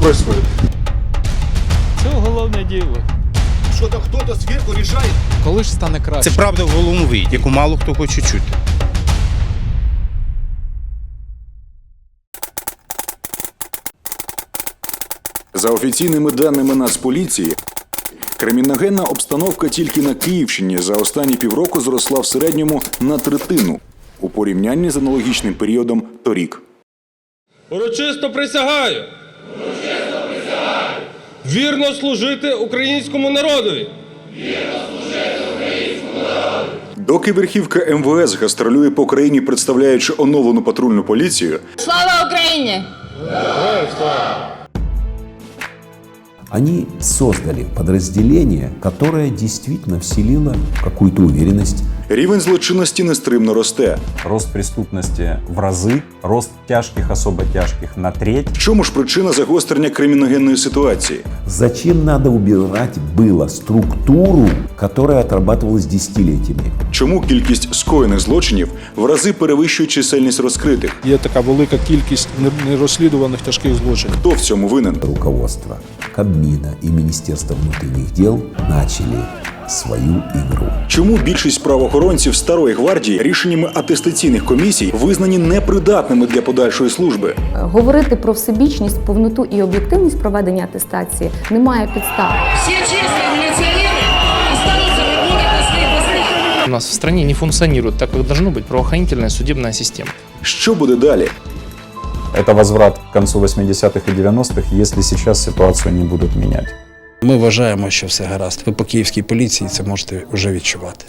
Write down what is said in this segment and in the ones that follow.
происходит? Це уголовне діло. Что-то кто-то сверху решает. Коли ж стане краще? Це правда в голові, яку мало хто хоче чути. За офіційними даними Нацполіції, криміногенна обстановка тільки на Київщині за останні півроку зросла в середньому на третину у порівнянні з аналогічним періодом торік. Урочисто присягаю. Вірно служити українському народові. Доки верхівка МВС гастролює по країні, представляючи оновлену патрульну поліцію, Слава Україні! Они создали подразделение, которое действительно вселило какую-то уверенность. рівень злочинності нестримно росте. Рост преступности в разы, рост тяжких, особо тяжких на треть. В чому ж причина загострення криміногенної ситуації? Зачем надо убирать было структуру, которая отрабатывалась десятилетиями? Чому кількість скоєних злочинів в рази перевищує чисельність розкритих? Є така велика кількість не- нерозслідуваних тяжких злочинів. Хто в цьому винен? Руководство Кабмина и Министерство внутренних дел начали свою игру. Чому більшість правоохоронців старої гвардії рішеннями атестаційних комісій визнані непридатними для подальшої служби? Говорити про всебічність, повноту і об'єктивність проведення атестації немає підстав. Все честные милиционеры останутся работать на своих постах. У нас в стране не функционирует так, как должно быть правоохранительная судебная система. Що буде далі? Это возврат к концу 80-х и 90-х, если сейчас ситуацию не будут менять. Ми вважаємо, що все гаразд. Ви по київській поліції це можете вже відчувати.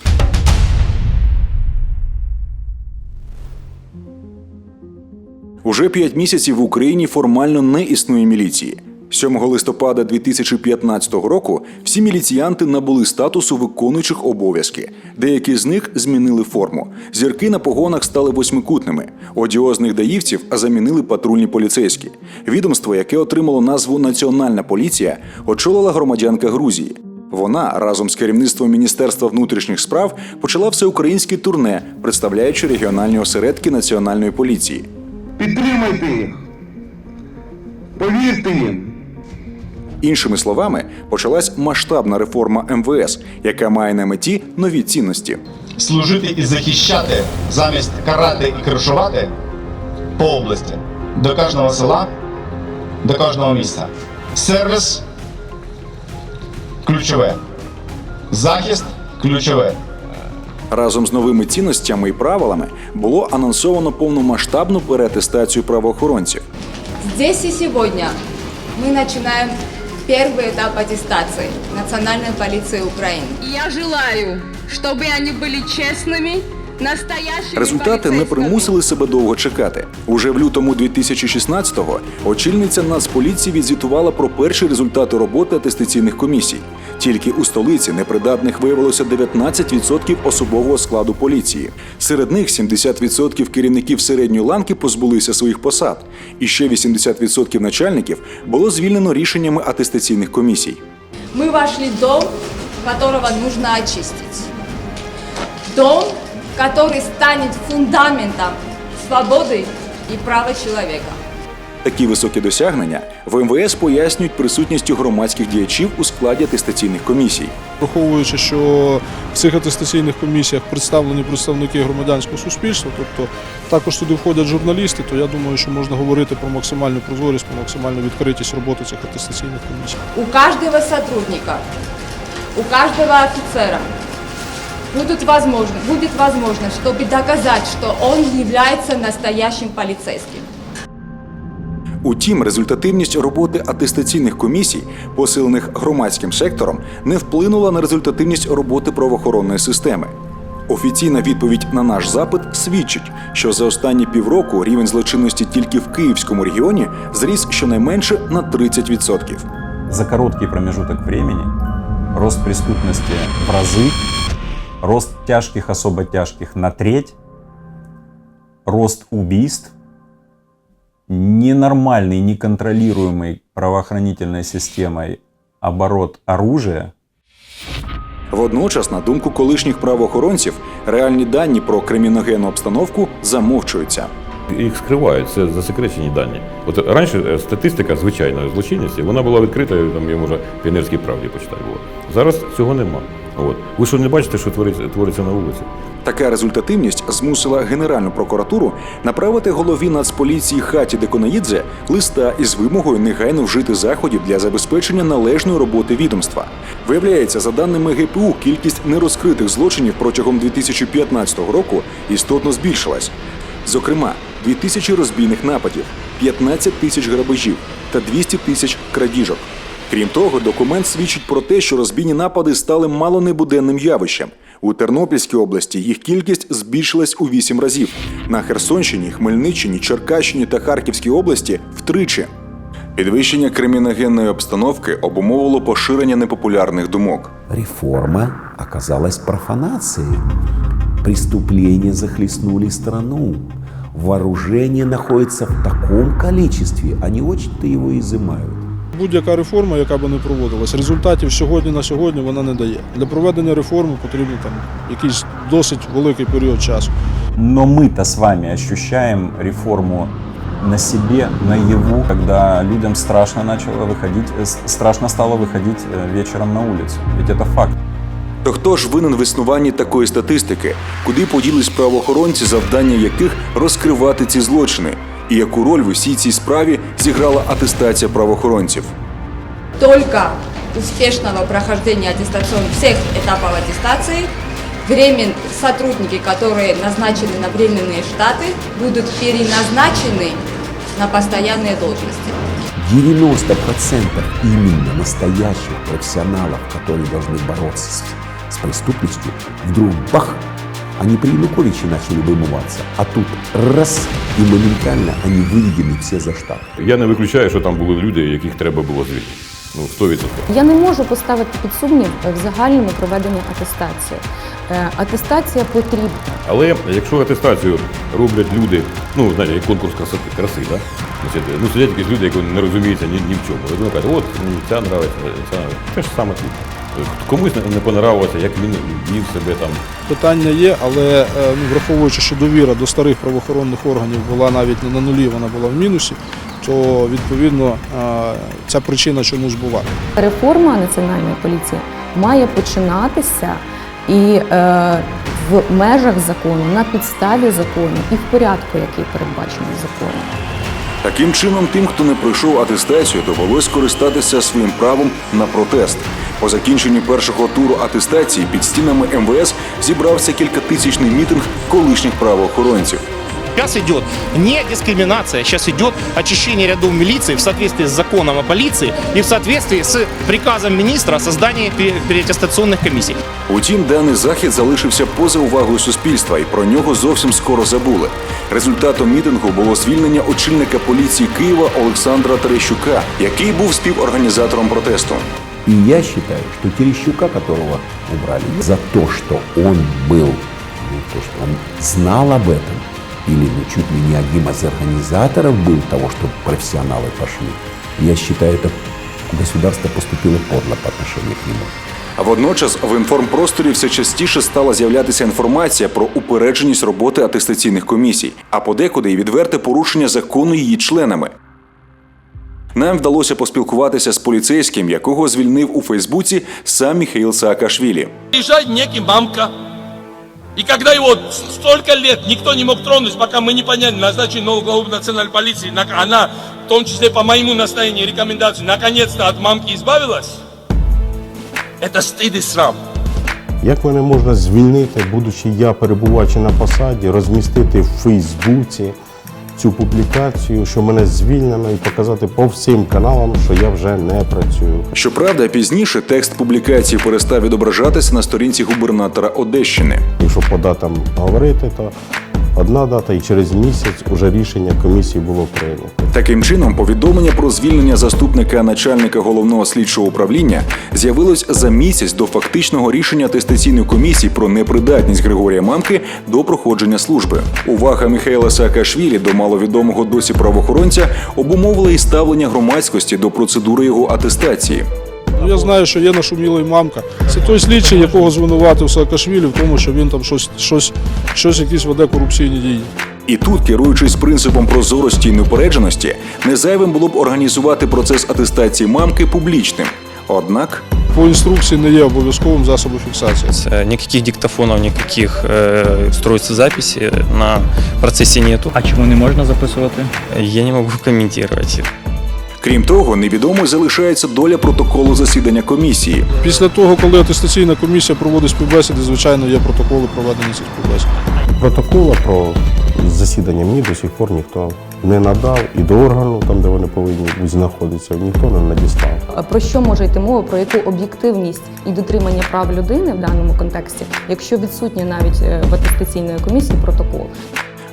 Уже п'ять місяців в Україні формально не існує міліції. 7 листопада 2015 року всі міліціянти набули статусу виконуючих обов'язки. Деякі з них змінили форму. Зірки на погонах стали восьмикутними. Одіозних даївців замінили патрульні поліцейські. Відомство, яке отримало назву Національна поліція, очолила громадянка Грузії. Вона разом з керівництвом Міністерства внутрішніх справ почала всеукраїнське турне, представляючи регіональні осередки національної поліції. Підтримайте їх. Повірте їм. Іншими словами, почалась масштабна реформа МВС, яка має на меті нові цінності. Служити і захищати замість карати і кришувати по області. До кожного села, до кожного міста. Сервіс ключове. Захист ключове. Разом з новими цінностями і правилами було анонсовано повномасштабну переатестацію правоохоронців. Здесь и сегодня мы начинаем первый этап аттестации Национальной полиции Украины. Я желаю, чтобы они были честными, настоящими Результати не полицейскими. примусили себе довго чекати. Уже в лютому 2016-го очільниця Нацполіції відзвітувала про перші результати роботи атестаційних комісій. Тільки у столиці непридатних виявилося 19% особового складу поліції. Серед них 70% керівників середньої ланки позбулися своїх посад, і ще 80% начальників було звільнено рішеннями атестаційних комісій. Мы вошли в дом, которого нужно очистить. Дом, который станет фундаментом свободы и права человека. Такі високі досягнення в МВС пояснюють присутністю громадських діячів у складі атестаційних комісій. Враховуючи, що в цих атестаційних комісіях представлені представники громадянського суспільства, тобто також туди входять журналісти, то я думаю, що можна говорити про максимальну прозорість, про максимальну відкритість роботи цих атестаційних комісій. У каждого сотрудника, у каждого офицера будут возможно, будет возможность, чтобы доказать, что он является настоящим полицейским. Утім, результативність роботи атестаційних комісій, посилених громадським сектором, не вплинула на результативність роботи правоохоронної системи. Офіційна відповідь на наш запит свідчить, що за останні півроку рівень злочинності тільки в Київському регіоні зріс щонайменше на 30%. За короткий промежуток времени рост преступности в разы, рост тяжких, особо тяжких на треть, рост убийств, ненормальный, неконтролируемый правоохранительной системой оборот оружия – Водночас, на думку колишніх правоохоронців, реальні дані про криміногенну обстановку замовчуються. їх скривають. Це засекречені дані. От раніше е, статистика звичайної злочинності вона була відкрита, там можна в піонерській правді почитати було. Зараз цього нема. От ви що не бачите, що твориться твориться на вулиці? Така результативність змусила Генеральну прокуратуру направити голові Нацполіції Хаті Деконаїдзе листа із вимогою негайно вжити заходів для забезпечення належної роботи відомства. Виявляється, за даними ГПУ, кількість нерозкритих злочинів протягом 2015 року істотно збільшилась. Зокрема, 2000 розбійних нападів, 15 тисяч грабежів та 200 тисяч крадіжок. Крім того, документ свідчить про те, що розбійні напади стали мало небуденним явищем. У Тернопільській області їх кількість збільшилась у вісім разів. На Херсонщині, Хмельниччині, Черкащині та Харківській області втричі. Підвищення криміногенної обстановки обумовило поширення непопулярних думок. Реформа оказалась профанацией. Преступления захлестнули страну. Вооружение находится в таком количестве, они очень-то его изымают Будь-яка реформа, яка би не проводилась, результатів сьогодні на сьогодні вона не дає. Для проведення реформи потрібно там якийсь досить великий період часу. Но мы-то с вами ощущаем реформу на себе, наяву, когда людям страшно начало выходить, э, с- страшно стало выходить э, вечером на улицу. Ведь это факт. То хто ж винен в існуванні такої статистики? Куди поділись правоохоронці, завдання яких розкривати ці злочини? І яку роль в усій цій справі зіграла атестація правоохоронців? Только успешного прохождения аттестационных всех этапов аттестации времен сотрудники, которые назначены на временные штаты, будут переназначены на постоянные должности. 90% именно настоящих профессионалов, которые должны бороться с, с преступностью, вдруг бах, они при Януковиче начали вымываться. А тут раз, и моментально они выведены все за штат. Я не виключаю, що там були люди, яких треба було звільнити. Ну, 100%. Я не можу поставити під сумнів в загальному проведення атестації. Е, Атестація потрібна. Але якщо атестацію роблять люди, ну знаєте, як конкурс красоти, краси, да? Значить, ну сидять якісь люди, які не розуміються ні, ні в чому. І вони кажуть, от мені ця нравиться, ця нравиться. Те ж саме тут. Комусь не- понравилося, як він вів себе там. Питання є, але е, ну, враховуючи, що довіра до старих правоохоронних органів була навіть не на нулі, вона була в мінусі, то відповідно е, ця причина чомусь була. Реформа національної поліції має починатися і е, в межах закону, на підставі закону і в порядку, який передбачений законом. Таким чином, тим, хто не пройшов атестацію, довелось скористатися своїм правом на протест. По закінченні першого туру атестації під стінами МВС зібрався кількатисячний мітинг колишніх правоохоронців. Сейчас идет не дискриминация, сейчас идет очищение рядов милиции в соответствии с законом о полиции и в соответствии с приказом министра о создании пе- переаттестационных комиссий. Утім, даний захід залишився поза увагою суспільства, і про нього зовсім скоро забули. Результатом мітингу було звільнення очільника поліції Києва Олександра Терещука, який був співорганізатором протесту. И я считаю, что Терещука, которого убрали, за то, что он был, ну, то, что он знал об этом, или ну, чуть ли не одним из организаторов был того, что профессионалы пошли, я считаю, это государство поступило подло по отношению к нему. А водночас в інформпросторі все частіше стала з'являтися інформація про упередженість роботи атестаційних комісій, а подекуди й відверте порушення закону її членами. Нам вдалося поспілкуватися з поліцейським, якого звільнив у Фейсбуці сам Міхаїл Саакашвілі. Приезжает некий мамка. И когда его столько лет никто не мог тронуть, пока мы не поняли, назначили нового главу национальной полиции, на- она, в том числе по моему настоянию и рекомендации, наконец-то от мамки избавилась, это стыд и срам. Як мене можна звільнити, будучи я перебуваючи на посаді, розмістити в Фейсбуці Цю публікацію, що мене звільнено, і показати по всім каналам, що я вже не працюю. Щоправда, пізніше текст публікації перестав відображатися на сторінці губернатора Одещини. Якщо по датам говорити, то одна дата, і через місяць уже рішення комісії було прийнято. Таким чином, повідомлення про звільнення заступника начальника головного слідчого управління з'явилось за місяць до фактичного рішення атестаційної комісії про непридатність Григорія Мамки до проходження служби. Увага Михайла Саакашвілі до маловідомого досі правоохоронця обумовила і ставлення громадськості до процедури його атестації. Ну, я знаю, що є нашумілий мамка. Це той слідчий, якого звинуватив Саакашвілі в тому, що він там щось, щось, щось якісь веде корупційні дії. І тут, керуючись принципом прозорості і неупередженості, не зайвим було б організувати процес атестації мамки публічним. Однак По інструкції не є обов'язковим засобом фіксації. Э, Никаких диктофонов, никаких э, устройств записи на процессе нету. А чому не можна записувати? Я не могу комментировать. Крім того, невідомою залишається доля протоколу засідання комісії. Після того, коли атестаційна комісія проводить співбесіди, звичайно, є протоколи проведення цих співбесід. Протокола про засідання мені до сих пор ніхто не надав і до органу, там де вони повинні знаходитися, ніхто не надіслав. Про що може йти мова, про яку об'єктивність і дотримання прав людини в даному контексті, якщо відсутній навіть е, в атестаційної комісії протокол?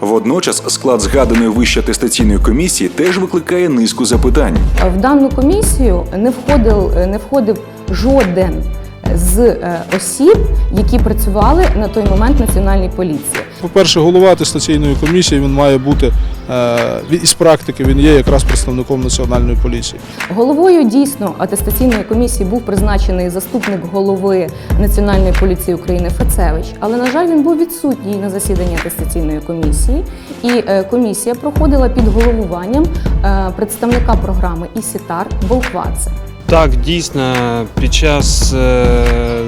Водночас склад згаданої вище атестаційної комісії теж викликає низку запитань. В дану комісію не входив, не входив жоден з е, осіб, які працювали на той момент в національній поліції. По-перше, голова атестаційної комісії він має бути із практики, він є якраз представником національної поліції. Головою дійсно атестаційної комісії був призначений заступник голови Національної поліції України Фецевич, але на жаль, він був відсутній на засіданні атестаційної комісії, і е, комісія проходила під головуванням е, представника програми ІСІТАР Болквадзе. Так, дійсно, під час е,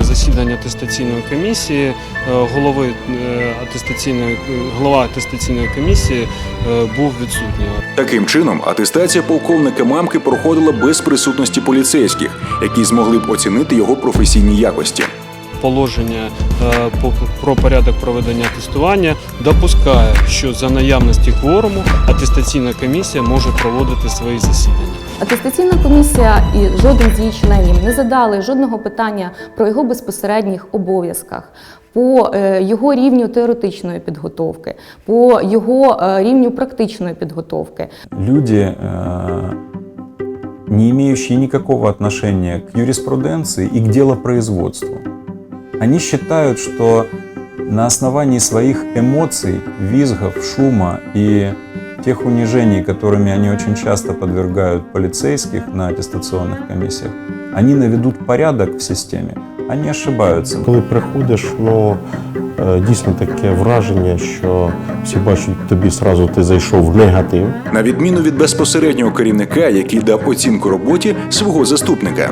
засідання атестаційної комісії е, голови е, атестаційної голова атестаційної комісії був відсутній. Таким чином, атестація полковника мамки проходила без присутності поліцейських, які змогли б оцінити його професійні якості. Положення по- про порядок проведення тестування допускає, що за наявності кворуму атестаційна комісія може проводити свої засідання. Атестаційна комісія і жоден з її членів не задали жодного питання про його безпосередніх обов'язках, по е, його рівню теоретичної підготовки, по його е, рівню практичної підготовки. Люди, э, не имеющие никакого отношения к юриспруденции и к делопроизводству, они считают, что на основании своих эмоций, визгов, шума и тех унижений, которыми они очень часто подвергают полицейских на аттестационных комиссиях, они наведут порядок в системе, они ошибаются. Коли приходиш, ну е, дійсно таке враження, що всі бачать тобі сразу ти зайшов в негатив. На відміну від безпосереднього керівника, який дав оцінку роботі свого заступника.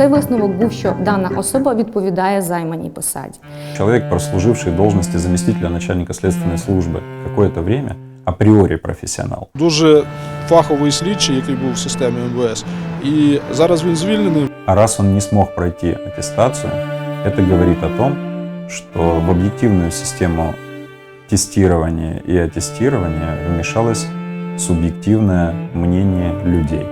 Цей висновок був, що дана особа відповідає займаній посаді. Человек, прослуживший в должности заместителя начальника следственной службы какое-то время, априори профессионал. Дуже фаховий слідчий, який був в системі МВС. І зараз він звільнений. А раз он не смог пройти аттестацию, это говорит о том, что в объективную систему тестирования и аттестирования вмешалось субъективное мнение людей.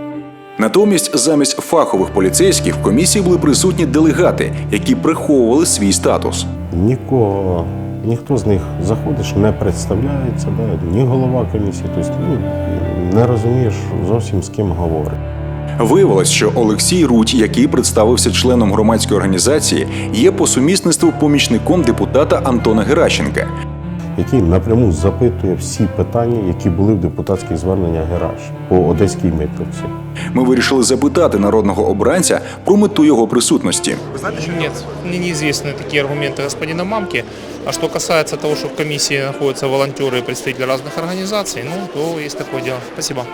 Натомість, замість фахових поліцейських в комісії були присутні делегати, які приховували свій статус. Нікого, ніхто з них заходиш, не представляється, да, ні голова комісії, тобто не розумієш зовсім з ким говорить. Виявилось, що Олексій Рудь, який представився членом громадської організації, є по сумісництву помічником депутата Антона Геращенка який напряму запитує всі питання, які були в депутатських зверненнях Гераш по Одеській митниці. Ми вирішили запитати народного обранця про мету його присутності. Нет, мне неизвестны такие аргументы господина Мамки. А что касается того, что в комиссии находятся волонтеры и представители разных организаций, ну, то есть такое дело. Спасибо.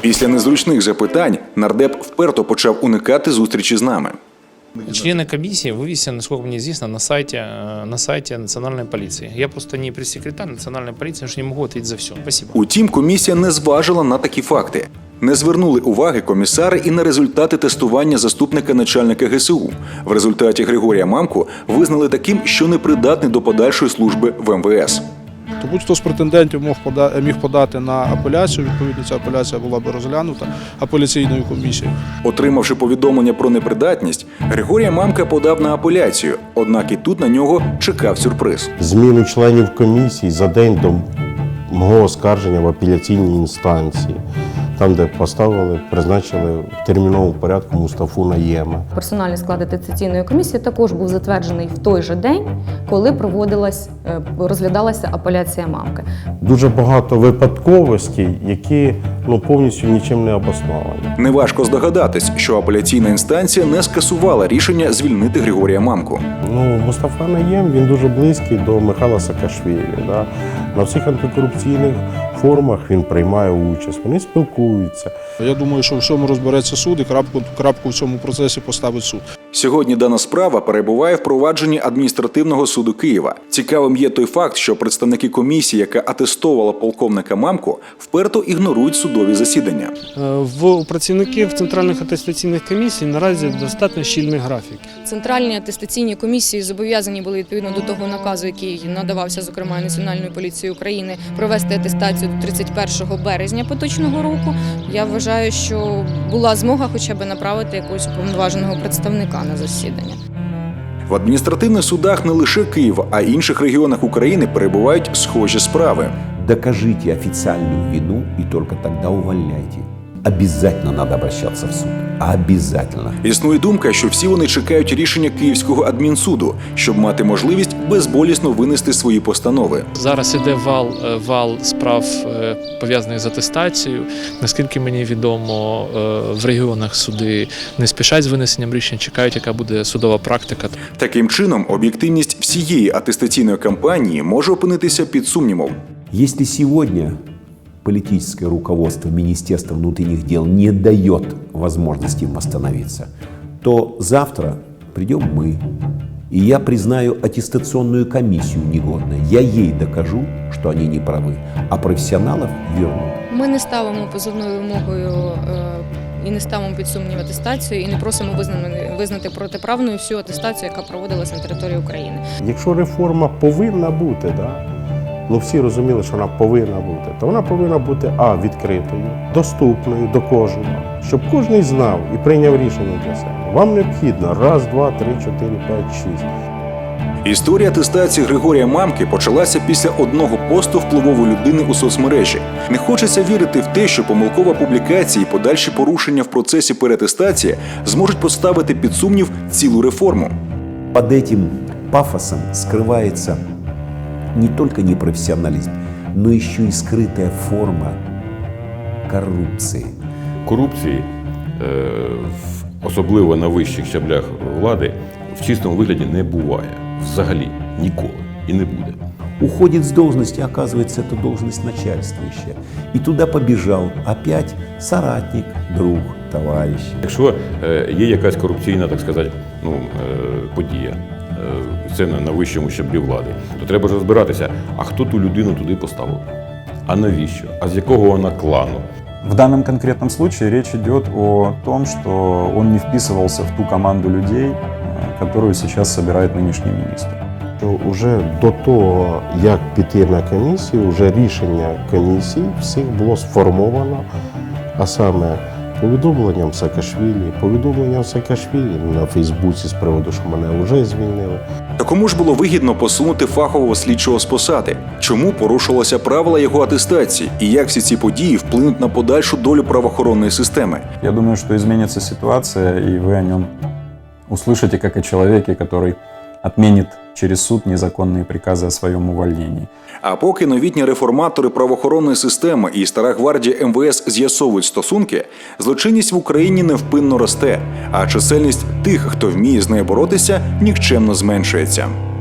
Після незручних запитань нардеп вперто почав уникати зустрічі з нами. Члены комиссии вывесены, насколько мне известно, на сайте, э, на сайте национальной полиции. Я просто не пресс-секретарь национальной полиции, что не могу ответить за все. Спасибо. Утім, комісія не зважила на такі факти. Не звернули уваги комісари і на результати тестування заступника начальника ГСУ. В результаті Григорія Мамку визнали таким, що непридатний до подальшої служби в МВС. То будь-хто з претендентів мог пода- міг подати на апеляцію. Відповідно, ця апеляція була би розглянута апеляційною комісією. Отримавши повідомлення про непридатність, Григорія Мамка подав на апеляцію. Однак і тут на нього чекав сюрприз. Зміну членів комісії за день до мого оскарження в апеляційній інстанції. Там, де поставили, призначили в терміновому порядку Мустафу Наєма. Персональний склад атестаційної комісії також був затверджений в той же день, коли проводилась е, розглядалася апеляція мамки. Дуже багато випадковостей, які ну, повністю нічим не обосновані. Неважко здогадатись, що апеляційна інстанція не скасувала рішення звільнити Григорія Мамку. Ну, Мустафа Наєм він дуже близький до Михайла Саакашвілі. Да? На всіх антикорупційних форумах він приймає участь, вони спілкуються. Я думаю, що в всьому розбереться суд і крапку, крапку в цьому процесі поставить суд. Сьогодні дана справа перебуває в провадженні адміністративного суду Києва. Цікавим є той факт, що представники комісії, яка атестовувала полковника Мамку, вперто ігнорують судові засідання. Е, В працівників центральних атестаційних комісій наразі достатньо щільний графік. Центральні атестаційні комісії зобов'язані були відповідно до того наказу, який надавався, зокрема Національною поліцією України, провести атестацію 31 березня поточного року. Я вважаю, що була змога хоча б направити якогось уповноваженого представника на засідання. В адміністративних судах не лише Києва, а й інших регіонах України перебувають схожі справи. Докажіть офіційну вину і тільки тогда увольняйте. Обязательно надо обращаться в суд. Обязательно. Існує думка, що всі вони чекають рішення Київського адмінсуду, щоб мати можливість безболісно винести свої постанови. Зараз іде вал, е, вал справ е, пов'язаних з атестацією. Наскільки мені відомо, е, в регіонах суди не спішать з винесенням рішень, чекають, яка буде судова практика. Таким чином, об'єктивність всієї атестаційної кампанії може опинитися під сумнівом. Если сегодня политическое руководство Министерства внутренних дел не дает возможности им остановиться, то завтра придем мы, и я признаю аттестационную комиссию негодной. Я ей докажу, что они не правы, а профессионалов верну. Ми не ставимо позовною вимогою е, і не ставимо під сумнів атестацію, і не просимо визнати, визнати протиправною всю атестацію, яка проводилася на території України. Якщо реформа повинна бути, да? Ну всі розуміли, що вона повинна бути, то вона повинна бути а відкритою, доступною до кожного, щоб кожен знав і прийняв рішення для себе. Вам необхідно раз, два, три, чотири, п'ять, шість. Історія атестації Григорія Мамки почалася після одного посту впливової людини у соцмережі. Не хочеться вірити в те, що помилкова публікація і подальші порушення в процесі переатестації зможуть поставити під сумнів цілу реформу. Под этим пафосом скрывается не только непрофессионализм, но еще и скрытая форма коррупции. Корупції, е, в- особливо на вищих щаблях влади, в чистому вигляді не буває. Взагалі ніколи і не буде. Уходит с должности, оказывается, это должность начальствующая. И туда побежал опять соратник, друг, товарищ. Якщо е, є якась корупційна, так сказати, ну, е, подія, е, це на, на вищому щаблі влади, то треба ж розбиратися, а хто ту людину туди поставив? А навіщо? А з якого вона клану? В данном конкретном случае речь идет о том, что он не вписывался в ту команду людей, э, которую сейчас собирает нынешний министр. Що Уже до того, як піти на комісію, вже рішення комісії всіх було сформовано, а саме повідомленням Саакашвілі, повідомленням Саакашвілі на Фейсбуці з приводу, що мене вже звільнили. Та кому ж було вигідно посунути фахового слідчого з посади? Чому порушувалися правила його атестації? І як всі ці події вплинуть на подальшу долю правоохоронної системи? Я думаю, что изменится ситуация, и вы о нем услышите как о человеке, который отменит через суд незаконные приказы о своем увольнении. А поки новітні реформатори правоохоронної системи і стара гвардія МВС з'ясовують стосунки, злочинність в Україні невпинно росте, а чисельність тих, хто вміє з нею боротися, нікчемно зменшується.